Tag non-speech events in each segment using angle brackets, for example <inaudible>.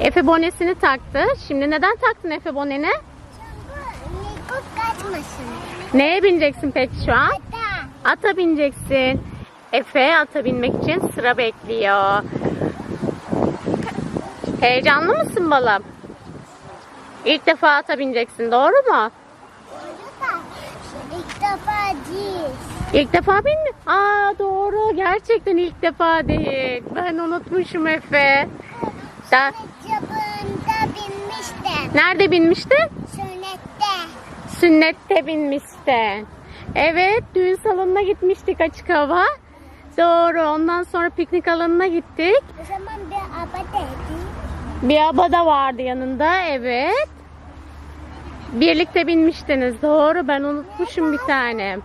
Efe bonesini taktı. Şimdi neden taktın Efe boneni? Neye bineceksin peki şu an? Hatta Ata bineceksin. Efe ata binmek için sıra bekliyor. Heyecanlı mısın balım? İlk defa ata bineceksin doğru mu? ilk defa değil. İlk defa bin mi? Aa doğru gerçekten ilk defa değil. Ben unutmuşum Efe. Da, Çapında binmiştim. nerede binmiştin? Sünnette. Sünnette binmiştin. Evet düğün salonuna gitmiştik açık hava. Doğru ondan sonra piknik alanına gittik. O zaman bir aba dedi. Bir aba da vardı yanında evet. Birlikte binmiştiniz doğru ben unutmuşum bir tane.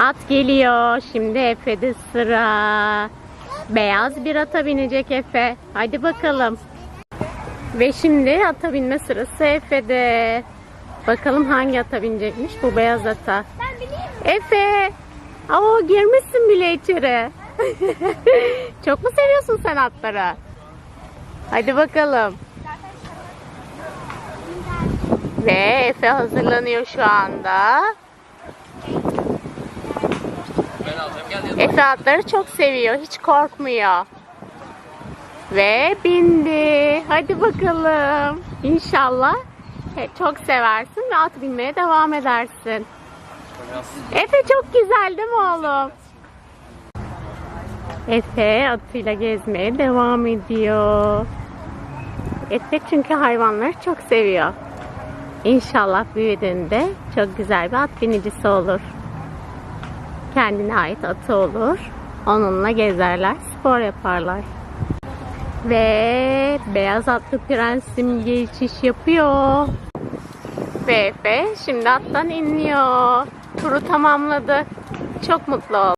At geliyor şimdi Efe'de sıra. Beyaz bir ata binecek Efe. Hadi bakalım. Ve şimdi ata binme sırası Efe'de. Bakalım hangi ata binecekmiş bu beyaz ata. Ben bileyim. Efe. Aa girmişsin bile içeri. <laughs> Çok mu seviyorsun sen atları? Hadi bakalım. Ve Efe hazırlanıyor şu anda. Efe atları çok seviyor. Hiç korkmuyor. Ve bindi. Hadi bakalım. İnşallah çok seversin ve at binmeye devam edersin. Efe çok güzel değil mi oğlum? Efe atıyla gezmeye devam ediyor. Efe çünkü hayvanları çok seviyor. İnşallah büyüdüğünde çok güzel bir at binicisi olur. Kendine ait atı olur. Onunla gezerler, spor yaparlar. Ve beyaz atlı prensim geçiş yapıyor. Ve Efe şimdi attan iniyor. Turu tamamladı. Çok mutlu oldu.